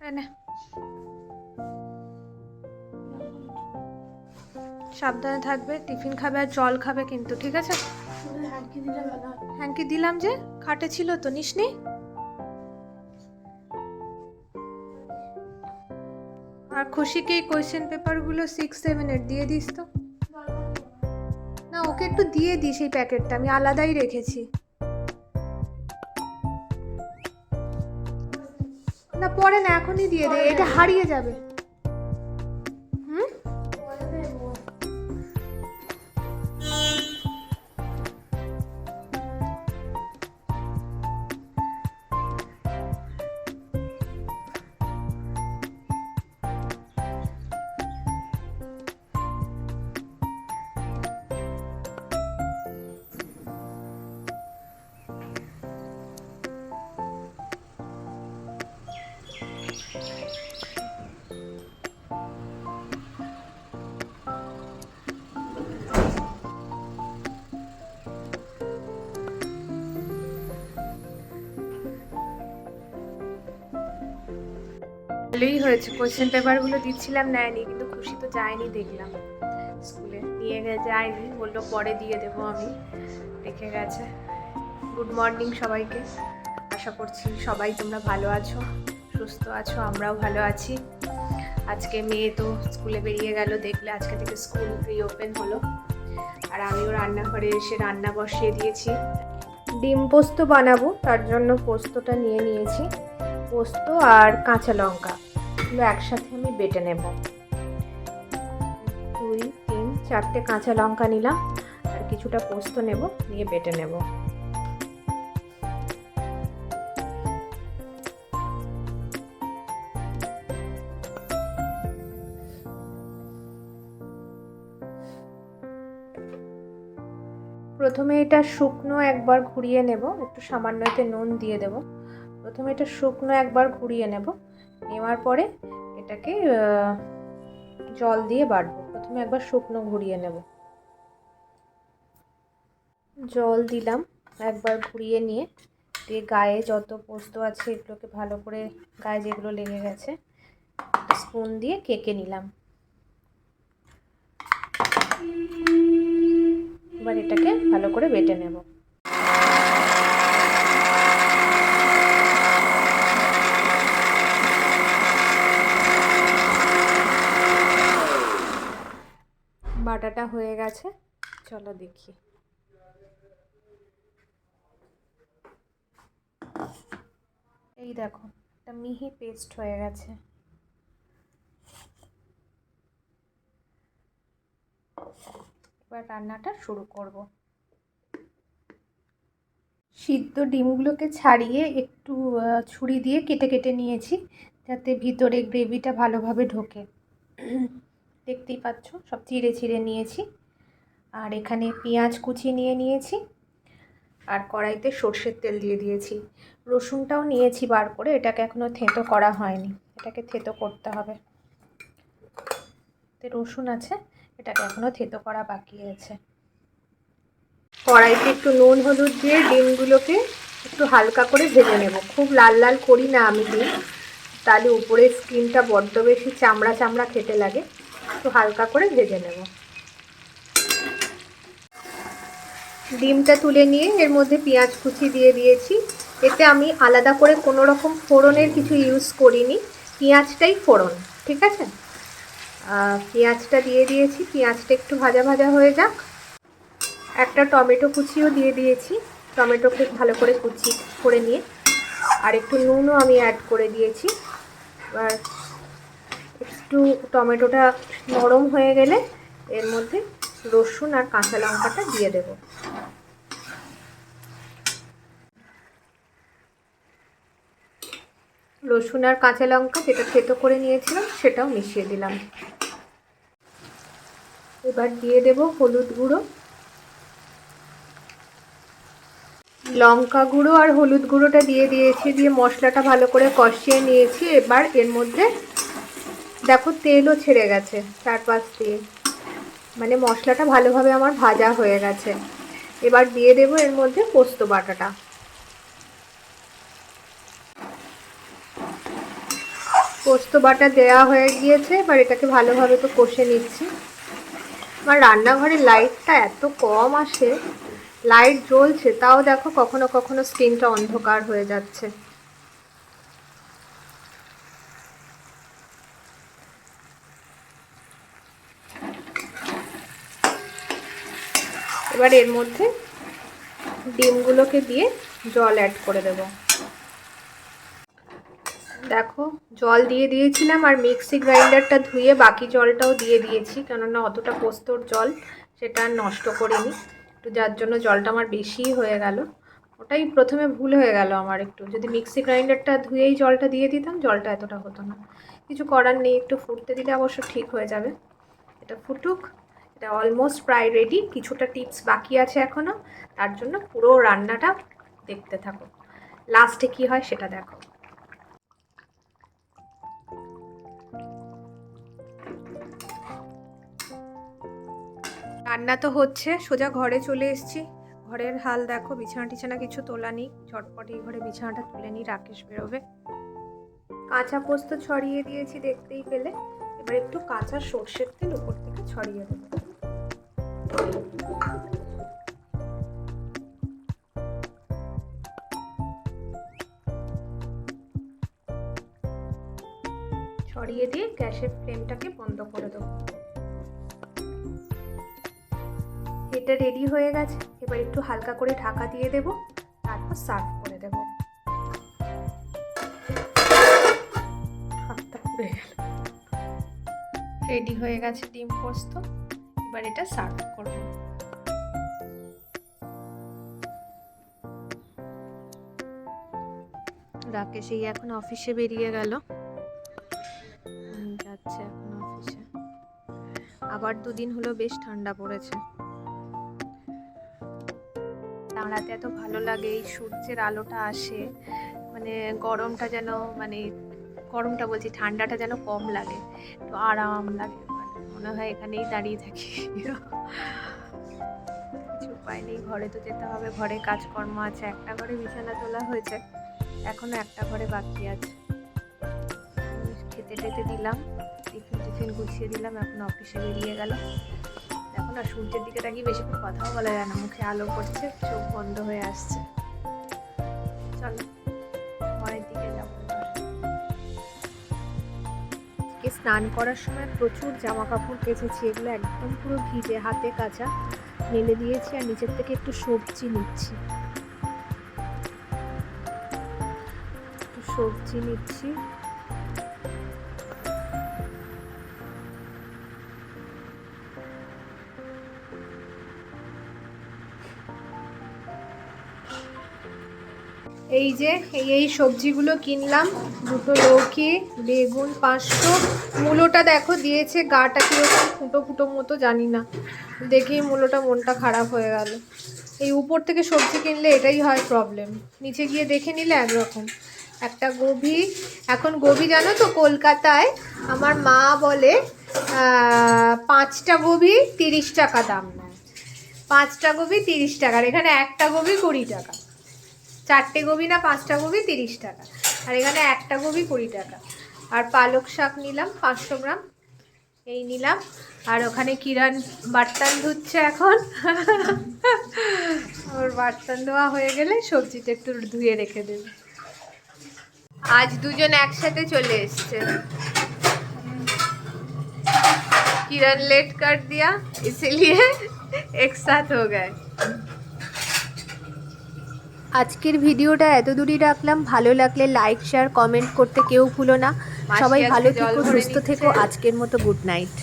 এনে। সাবধানে থাকবে, টিফিন খাবে আর জল খাবে কিন্তু, ঠিক আছে? হয় হ্যাঙ্কি দিলাম যে, খাটে ছিল তো, নিসনি? আর খুশিকে এই কোয়েশ্চেন পেপারগুলো সিক্স সেভেনের দিয়ে দিস তো। না, ওকে একটু দিয়ে দিস এই প্যাকেটটা আমি আলাদাই রেখেছি। পরে না এখনই দিয়ে দে এটা হারিয়ে যাবে। ভালোই হয়েছে কোয়েশ্চেন পেপারগুলো দিচ্ছিলাম, নেয়নি, কিন্তু খুশি তো যায়নি, দেখলাম। স্কুলে নিয়ে গে, যায়নি, বলল পরে দিয়ে দেবো আমি রেখে গেছে। গুড মর্নিং সবাইকে। আশা করছি সবাই তোমরা ভালো আছো, সুস্থ আছো, আমরাও ভালো আছি। আজকে মেয়ে তো স্কুলে বেরিয়ে গেল, দেখলে আজকে থেকে স্কুল রিওপেন হলো। আর আমিও রান্নাঘরে এসে রান্না বসিয়ে দিয়েছি। ডিম পোস্ত বানাবো, তার জন্য পোস্তটা নিয়ে নিয়েছি, পোস্ত আর কাঁচা লঙ্কা। এগুলো একসাথে আমি বেটে নেব। দুই, তিন, চারটে কাঁচা লঙ্কা নিলাম, আর কিছুটা পোস্ত নেব, নিয়ে বেটে নেব। প্রথমে এটা শুকনো একবার ঘুরিয়ে নেব, একটু সামান্য এতে নুন দিয়ে দেব। প্রথমে এটা শুকনো একবার ঘুরিয়ে নেব। নেওয়ার পরে এটাকে জল দিয়ে বাটবো প্রথমে একবার শুকনো ঘুরিয়ে নেব। জল দিলাম একবার ঘুরিয়ে নিয়ে। দিয়ে গায়ে যত পোস্ত আছে এগুলোকে ভালো করে গায়ে যেগুলো লেগে গেছে, স্পুন দিয়ে কেকে নিলাম। এবার এটাকে ভালো করে বেটে নেব। বাটাটা হয়ে গেছে। চলো দেখি। এই দেখো, একটা মিহি পেস্ট হয়ে গেছে। এবার রান্নাটা শুরু করব। সিদ্ধ ডিমগুলোকে ছাড়িয়ে একটু ছুরি দিয়ে কেটে কেটে নিয়েছি, যাতে ভিতরে গ্রেভিটা ভালোভাবে ঢোকে। দেখতেই পাচ্ছ, সব চিড়ে চিড়ে নিয়েছি। আর এখানে পেঁয়াজ কুচি নিয়ে নিয়েছি আর কড়াইতে সর্ষের তেল দিয়ে দিয়েছি। রসুনটাও নিয়েছি বার করে, এটাকে এখনও থেঁতো করা হয়নি, এটাকে থেঁতো করতে হবে। রসুন আছে, এটাকে এখনও থেঁতো করা বাকি আছে। কড়াইতে একটু নুন, হলুদ দিয়ে ডিমগুলোকে একটু হালকা করে ভেজে নেব। খুব লাল লাল করি না আমি ডিম, তাহলে উপরের স্কিনটা বড্ড বেশি চামড়া চামড়া খেতে লাগে। একটু হালকা করে ভেজে নেব। ডিমটা তুলে নিয়ে এর মধ্যে পেঁয়াজ কুচি দিয়ে দিয়েছি। এতে আমি আলাদা করে কোনো রকম ফোড়নের কিছু ইউজ করিনি। পেঁয়াজটাই ফোড়ন, ঠিক আছে? পেঁয়াজটা দিয়ে দিয়েছি, পেঁয়াজটা একটু ভাজা ভাজা হয়ে যাক। একটা টমেটো কুচিও দিয়ে দিয়েছি। টমেটোকে ভালো করে কুচি করে নিয়ে। আর একটু নুনও আমি অ্যাড করে দিয়েছি। একটু টমেটোটা নরম হয়ে গেলে এর মধ্যে রসুন আর কাঁচা লঙ্কাটা দিয়ে দেব। রসুন আর কাঁচা লঙ্কা যেটা থেতো করে নিয়েছিলাম সেটাও মিশিয়ে দিলাম। এবার দিয়ে দেব হলুদ গুঁড়ো। লঙ্কা গুঁড়ো আর হলুদ গুঁড়োটা দিয়ে দিয়েছি, দিয়ে মশলাটা ভালো করে কষিয়ে নিয়েছি। এবার এর মধ্যে দেখো, তেলও ছেড়ে গেছে চারপাশ দিয়ে মানে মশলাটা ভালোভাবে আমার ভাজা হয়ে গেছে। এবার দিয়ে দেবো এর মধ্যে পোস্ত বাটাটা। পোস্ত বাটা দেওয়া হয়ে গিয়েছে, এবার এটাকে ভালোভাবে তো কষে নিচ্ছি। আমার রান্নাঘরে লাইটটা এত কম আসে, লাইট জ্বলছে, তাও দেখো কখনো কখনো স্ক্রিনটা অন্ধকার হয়ে যাচ্ছে। এবার এর মধ্যে ডিমগুলোকে দিয়ে জল অ্যাড করে দেব। দেখো, জল দিয়ে দিয়েছিলাম আর মিক্সি গ্রাইন্ডারটা ধুয়ে বাকি জলটাও দিয়ে দিয়েছি, কেননা অতটা পোস্তর জল সেটা নষ্ট করিনি। একটু যার জন্য জলটা আমার বেশিই হয়ে গেল। ওটাই প্রথমে ভুল হয়ে গেল আমার একটু। যদি মিক্সি গ্রাইন্ডারটা ধুয়েই জলটা দিয়ে দিতাম, জলটা এতটা হতো না। কিছু করার নেই, একটু ফুটতে দিলে অবশ্য ঠিক হয়ে যাবে। এটা ফুটুক। এটা অলমোস্ট প্রায় রেডি কিছুটা টিপস বাকি আছে এখনও তার জন্য পুরো রান্নাটা দেখতে থাকো। লাস্টে কি হয় সেটা দেখো। রান্না তো হচ্ছে, সোজা ঘরে চলে এসেছি। ঘরের হাল দেখো, বিছানা টিছানা কিছু তোলা নেই। ঝটপট এই ঘরে বিছানাটা তুলে নিই, রাকেশ বেরোবে। কাঁচা পোস্ত ছড়িয়ে দিয়েছি দেখতেই পেলে। এবার একটু কাঁচা সর্ষের তেল উপর থেকে ছড়িয়ে দেবো। ছড়িয়ে দিয়ে গ্যাসের ফ্লেমটাকে বন্ধ করে দেবো। এটা রেডি হয়ে গেছে। এবার একটু হালকা করে ঢাকা দিয়ে দেব, তারপর সার্ভ করে দেব। রেডি হয়ে গেছে ডিম পোস্ত। এবার এটা সার্ভ করব। রাকেশ, এই এখন অফিসে বেরিয়ে গেল। যাচ্ছে এখন অফিসে আবার দুদিন হলো বেশ ঠান্ডা পড়েছে। দাঁড়াতে এত ভালো লাগে, এই সূর্যের আলোটা আসে। মানে গরমটা যেন মানে গরমটা বলছি, ঠান্ডাটা যেন কম লাগে, একটু আরাম লাগে। মানে হয় এখানেই দাঁড়িয়ে থাকি। কিছু উপায় নেই, ঘরে তো যেতে হবে। ঘরে কাজকর্ম আছে, একটা ঘরে বিছানা তোলা হয়েছে। এখনও একটা ঘরে বাকি আছে। খেতে টেতে দিলাম, টিফিন টিফিন গুছিয়ে দিলাম, এখন অফিসে বেরিয়ে গেল। এখন আর সূর্যের দিকে তাকিয়ে বেশিক্ষণ কথাও বলা যায় না, মুখে আলো পড়ছে, চোখ বন্ধ হয়ে আসছে। স্নান করার সময় প্রচুর জামা কাপড় কেচেছি, এগুলো একদম পুরো ভিজে হাতে কাঁচা। মেলে দিয়েছি আর নিজের থেকে একটু সবজি নিচ্ছি। একটু সবজি নিচ্ছি। এই যে, এই এই সবজিগুলো কিনলাম। দুটো লৌকি, বেগুন, পাঁচশো। মূলোটা দেখো, দিয়েছে গাটা কীরকম ফুটো ফুটো মতো, জানি না। দেখেই মূলোটা মনটা খারাপ হয়ে গেল। এই উপর থেকে সবজি কিনলে এটাই হয় প্রবলেম নিচে গিয়ে দেখে নিলে একরকম। একটা গোবি এখন গোবি জানো তো, কলকাতায় আমার মা বলে পাঁচটা গোবি তিরিশ টাকা দাম নেয়। পাঁচটা গোবি তিরিশ টাকার এখানে একটা গোবি কুড়ি টাকা। চারটে গোবি না পাঁচটা গোবি তিরিশ টাকা আর এখানে একটা গোবি কুড়ি টাকা আর পালক শাক নিলাম পাঁচশো গ্রাম এই নিলাম আর ওখানে কিরান বাট্টান ধুচ্ছে এখন ওর বাট্টান ধোয়া হয়ে গেলে সবজিটা একটু ধুয়ে রেখে দেবে আজ দুজন একসাথে চলে এসছে किरण लेट कर दिया इसीलिए एक साथ हो गए আজকের ভিডিওটা এত দূরই রাখলাম। ভালো লাগলে লাইক শেয়ার কমেন্ট করতে কেউ ভুলো না। সবাই ভালো থেকো সুস্থ থেকো। আজকের মতো গুড নাইট